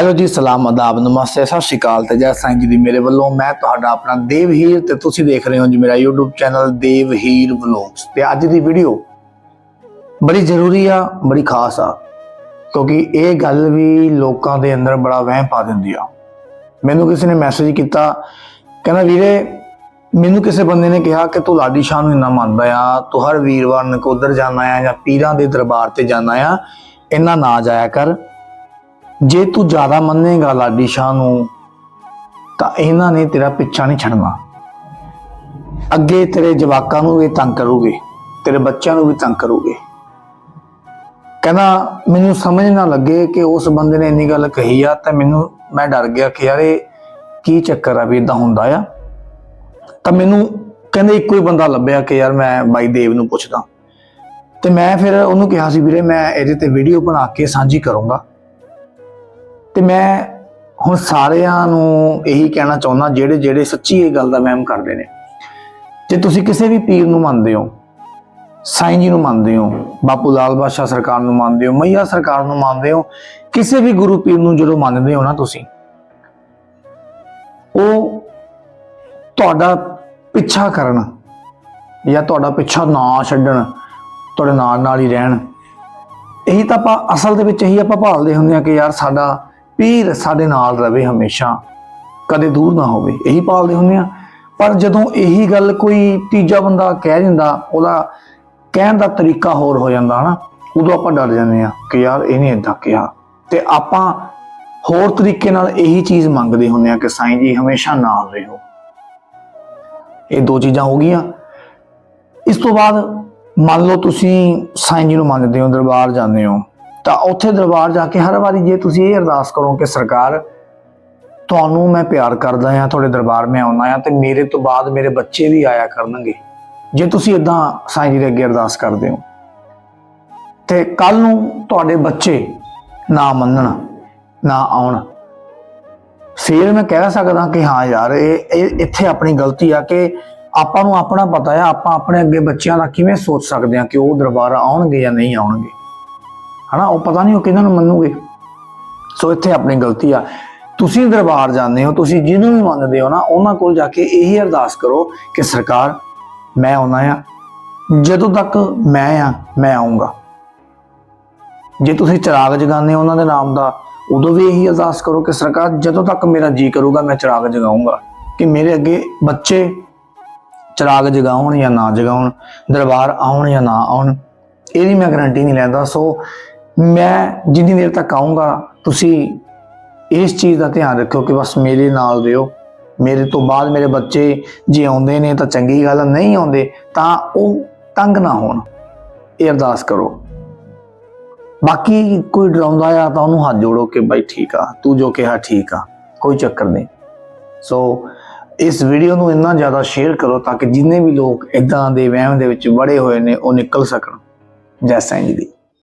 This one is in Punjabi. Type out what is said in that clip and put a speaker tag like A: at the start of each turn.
A: ਹੈਲੋ ਜੀ, ਸਲਾਮ ਅਦਾਬ, ਨਮਸਤੇ, ਸਤਿ ਸ਼੍ਰੀ ਅਕਾਲ ਤੇ ਜੈ ਸਾਈਂ ਜੀ ਦੀ ਮੇਰੇ ਵੱਲੋਂ ਮੈਂ ਤੁਹਾਡਾ ਆਪਣਾ ਦੇਵ ਹੀਰ ਤੇ ਤੁਸੀਂ ਦੇਖ ਰਹੇ ਹੋ ਜੀ ਮੇਰਾ YouTube channel Dev Heer vlogs. ਤੇ ਅੱਜ ਦੀ ਵੀਡੀਓ ਬੜੀ ਜ਼ਰੂਰੀ ਆ, ਬੜੀ ਖਾਸ ਆ, ਕਿਉਂਕਿ ਇਹ ਗੱਲ ਵੀ ਲੋਕਾਂ ਦੇ ਅੰਦਰ ਬੜਾ ਵਹਿਮ ਪਾ ਦਿੰਦੀ ਆ। ਮੈਨੂੰ ਕਿਸੇ ਨੇ ਮੈਸੇਜ ਕੀਤਾ, ਕਹਿੰਦਾ, ਵੀਰੇ, ਮੈਨੂੰ ਕਿਸੇ ਬੰਦੇ ਨੇ ਕਿਹਾ ਕਿ ਤੂੰ ਲਾਡੀ ਸ਼ਾਹ ਨੂੰ ਇੰਨਾ ਮੰਨਦਾ ਆ, ਤੂੰ ਹਰ ਵੀਰਵਾਰ ਨਕੋਦਰ ਜਾਂਦਾ ਆ ਜਾਂ ਪੀਰਾਂ ਦੇ ਦਰਬਾਰ ਤੇ ਜਾਂਦਾ ਆ, ਇੰਨਾ ਨਾ ਜਾਇਆ ਕਰ। ਜੇ ਤੂੰ ਜ਼ਿਆਦਾ ਮੰਨੇਗਾ ਲਾਡੀ ਸ਼ਾਹ ਨੂੰ, ਤਾਂ ਇਹਨਾਂ ਨੇ ਤੇਰਾ ਪਿੱਛਾ ਨਹੀਂ ਛੱਡਣਾ। ਅੱਗੇ ਤੇਰੇ ਜਵਾਕਾਂ ਨੂੰ ਵੀ ਤੰਗ ਕਰੂਗੇ, ਤੇਰੇ ਬੱਚਿਆਂ ਨੂੰ ਵੀ ਤੰਗ ਕਰੂਗੇ। ਕਹਿੰਦਾ, ਮੈਨੂੰ ਸਮਝ ਨਾ ਲੱਗੇ ਕਿ ਉਸ ਬੰਦੇ ਨੇ ਇੰਨੀ ਗੱਲ ਕਹੀ ਆ, ਤਾਂ ਮੈਨੂੰ, ਮੈਂ ਡਰ ਗਿਆ ਕਿ ਯਾਰ ਇਹ ਕੀ ਚੱਕਰ ਆ ਵੀ ਇਦਾਂ ਹੁੰਦਾ ਆ। ਤਾਂ ਮੈਨੂੰ ਕਹਿੰਦੇ ਇੱਕੋ ਹੀ ਬੰਦਾ ਲੱਭਿਆ ਕਿ ਯਾਰ ਮੈਂ ਬਾਈ ਦੇਵ ਨੂੰ ਪੁੱਛਦਾ। ਤੇ ਮੈਂ ਫਿਰ ਉਹਨੂੰ ਕਿਹਾ ਸੀ, ਵੀਰੇ, ਮੈਂ ਇਹਦੇ ਤੇ ਵੀਡੀਓ ਬਣਾ ਕੇ ਸਾਂਝੀ ਕਰੂੰਗਾ। ਤੇ ਮੈਂ ਹੁਣ ਸਾਰਿਆਂ ਨੂੰ ਇਹੀ ਕਹਿਣਾ ਚਾਹੁੰਦਾ, ਜਿਹੜੇ ਜਿਹੜੇ ਸੱਚੀ ਇਹ ਗੱਲ ਦਾ ਵਹਿਮ ਕਰਦੇ ਨੇ। ਜੇ ਤੁਸੀਂ ਕਿਸੇ ਵੀ ਪੀਰ ਨੂੰ ਮੰਨਦੇ ਹੋ, ਸਾਈਂ ਜੀ ਨੂੰ ਮੰਨਦੇ ਹੋ, ਬਾਪੂ ਲਾਲ ਬਾਦਸ਼ਾਹ ਸਰਕਾਰ ਨੂੰ ਮੰਨਦੇ ਹੋ, ਮਈਆ ਸਰਕਾਰ ਨੂੰ ਮੰਨਦੇ ਹੋ, ਕਿਸੇ ਵੀ ਗੁਰੂ ਪੀਰ ਨੂੰ ਜਦੋਂ ਮੰਨਦੇ ਹੋ ਨਾ ਤੁਸੀਂ, ਉਹ ਤੁਹਾਡਾ ਪਿੱਛਾ ਕਰਨ ਜਾਂ ਤੁਹਾਡਾ ਪਿੱਛਾ ਨਾ ਛੱਡਣ, ਤੁਹਾਡੇ ਨਾਲ ਨਾਲ ਹੀ ਰਹਿਣ, ਇਹੀ ਤਾਂ ਆਪਾਂ ਅਸਲ ਦੇ ਵਿੱਚ ਇਹੀ ਆਪਾਂ ਭਾਲਦੇ ਹੁੰਦੇ ਆ ਕਿ ਯਾਰ ਸਾਡਾ ਪੀਰ ਸਾਡੇ ਨਾਲ ਰਵੇ ਹਮੇਸ਼ਾ, ਕਦੇ ਦੂਰ ਨਾ ਹੋਵੇ, ਇਹੀ ਪਾਲਦੇ ਹੁੰਦੇ ਆ। ਪਰ ਜਦੋਂ ਇਹੀ ਗੱਲ ਕੋਈ ਤੀਜਾ ਬੰਦਾ ਕਹਿ ਦਿੰਦਾ, ਉਹਦਾ ਕਹਿਣ ਦਾ ਤਰੀਕਾ ਹੋਰ ਹੋ ਜਾਂਦਾ ਹਨਾ, ਉਦੋਂ ਆਪਾਂ ਡਰ ਜਾਂਦੇ ਆ ਕਿ ਯਾਰ ਇਹਨੇ ਇਦਾਂ ਕਿਹਾ। ਤੇ ਆਪਾਂ ਹੋਰ ਤਰੀਕੇ ਨਾਲ ਇਹੀ ਚੀਜ਼ ਮੰਗਦੇ ਹੁੰਦੇ ਆ ਕਿ ਸਾਈਂ ਜੀ ਹਮੇਸ਼ਾ ਨਾਲ ਰਹੋ। ਇਹ ਦੋ ਚੀਜ਼ਾਂ ਹੋ ਗਈਆਂ। ਇਸ ਤੋਂ ਬਾਅਦ ਮੰਨ ਲਓ ਤੁਸੀਂ ਸਾਈਂ ਜੀ ਨੂੰ ਮੰਨਦੇ ਹੋ, ਦਰਬਾਰ ਜਾਂਦੇ ਹੋ। ਤਾਂ ਉੱਥੇ ਦਰਬਾਰ ਜਾ ਕੇ ਹਰ ਵਾਰੀ ਜੇ ਤੁਸੀਂ ਇਹ ਅਰਦਾਸ ਕਰੋ ਕਿ ਸਰਕਾਰ, ਤੁਹਾਨੂੰ ਮੈਂ ਪਿਆਰ ਕਰਦਾ ਆ ਤੁਹਾਡੇ ਦਰਬਾਰ ਮੈਂ ਆਉਣਾ ਆ ਤੇ ਮੇਰੇ ਤੋਂ ਬਾਅਦ ਮੇਰੇ ਬੱਚੇ ਵੀ ਆਇਆ ਕਰਨਗੇ। ਜੇ ਤੁਸੀਂ ਇਦਾਂ ਸਾਈਂ ਜੀ ਦੇ ਅੱਗੇ ਅਰਦਾਸ ਕਰਦੇ ਹੋ। ਤੇ ਕੱਲ ਨੂੰ ਤੁਹਾਡੇ ਬੱਚੇ ਨਾ ਮੰਨਣ, ਨਾ ਆਉਣ। ਫਿਰ ਮੈਂ ਕਹਿ ਸਕਦਾ ਕਿ ਹਾਂ ਯਾਰ, ਇਹ ਇਹ ਇੱਥੇ ਆਪਣੀ ਗਲਤੀ ਆ ਕਿ ਆਪਾਂ ਨੂੰ ਆਪਣਾ ਪਤਾ ਆ, ਆਪਾਂ ਆਪਣੇ ਅੱਗੇ ਬੱਚਿਆਂ ਦਾ ਕਿਵੇਂ ਸੋਚ ਸਕਦੇ ਆ ਕਿ ਉਹ ਦਰਬਾਰ ਆਉਣਗੇ ਜਾਂ ਨਹੀਂ ਆਉਣਗੇ। ਹਨਾ, ਉਹ ਪਤਾ ਨਹੀਂ ਉਹ ਕਿਹਨਾਂ ਨੂੰ ਮੰਨੂਗੇ। ਸੋ ਇੱਥੇ ਆਪਣੀ ਗਲਤੀ ਆ। ਤੁਸੀਂ ਦਰਬਾਰ ਜਾਂਦੇ ਹੋ, ਤੁਸੀਂ ਜਿਹਨੂੰ ਵੀ ਮੰਨਦੇ ਹੋ ਨਾ, ਉਹਨਾਂ ਕੋਲ ਜਾ ਕੇ ਇਹੀ ਅਰਦਾਸ ਕਰੋ ਕਿ ਸਰਕਾਰ, ਮੈਂ ਆਉਣਾ ਆ। ਜਦੋਂ ਤੱਕ ਮੈਂ ਆ, ਮੈਂ ਆਉਂਗਾ ਜੇ ਤੁਸੀਂ ਚਿਰਾਗ ਜਗਾਉਂਦੇ ਹੋ ਉਹਨਾਂ ਦੇ ਨਾਮ ਦਾ, ਉਦੋਂ ਵੀ ਇਹੀ ਅਰਦਾਸ ਕਰੋ ਕਿ ਸਰਕਾਰ, ਜਦੋਂ ਤੱਕ ਮੇਰਾ ਜੀ ਕਰੂਗਾ, ਮੈਂ ਚਿਰਾਗ ਜਗਾਉਂਗਾ ਕਿ ਮੇਰੇ ਅੱਗੇ ਬੱਚੇ ਚਿਰਾਗ ਜਗਾਉਣ ਜਾਂ ਨਾ ਜਗਾਉਣ, ਦਰਬਾਰ ਆਉਣ ਜਾਂ ਨਾ ਆਉਣ, ਇਹਦੀ ਮੈਂ ਗਾਰੰਟੀ ਨਹੀਂ ਲੈਂਦਾ। ਸੋ ਮੈਂ ਜਿੰਨੀ ਦੇਰ ਤੱਕ ਆਉਂਗਾ ਤੁਸੀਂ ਇਸ ਚੀਜ਼ ਦਾ ਧਿਆਨ ਰੱਖਿਓ ਕਿ ਬਸ ਮੇਰੇ ਨਾਲ ਦਿਓ ਮੇਰੇ ਤੋਂ ਬਾਅਦ ਮੇਰੇ ਬੱਚੇ ਜੇ ਆਉਂਦੇ ਨੇ ਤਾਂ ਚੰਗੀ ਗੱਲ ਨਹੀਂ ਆਉਂਦੇ ਤਾਂ ਉਹ ਤੰਗ ਨਾ ਹੋਣ। ਇਹ ਅਰਦਾਸ ਕਰੋ। ਬਾਕੀ ਕੋਈ ਡਰਾਉਂਦਾ ਆ ਤਾਂ ਉਹਨੂੰ ਹੱਥ ਜੋੜੋ ਕਿ ਬਾਈ ਠੀਕ ਆ, ਤੂੰ ਜੋ ਕਿਹਾ ਠੀਕ ਆ, ਕੋਈ ਚੱਕਰ ਨਹੀਂ। ਸੋ ਇਸ ਵੀਡੀਓ ਨੂੰ ਇੰਨਾ ਜ਼ਿਆਦਾ ਸ਼ੇਅਰ ਕਰੋ ਤਾਂ ਕਿ ਜਿੰਨੇ ਵੀ ਲੋਕ ਇਦਾਂ ਦੇ ਵਹਿਮ ਦੇ ਵਿੱਚ ਵੜੇ ਹੋਏ ਨੇ, ਉਹ ਨਿਕਲ ਸਕਣ। ਜੈ ਸਾਈਂ ਜੀ ਦੀ।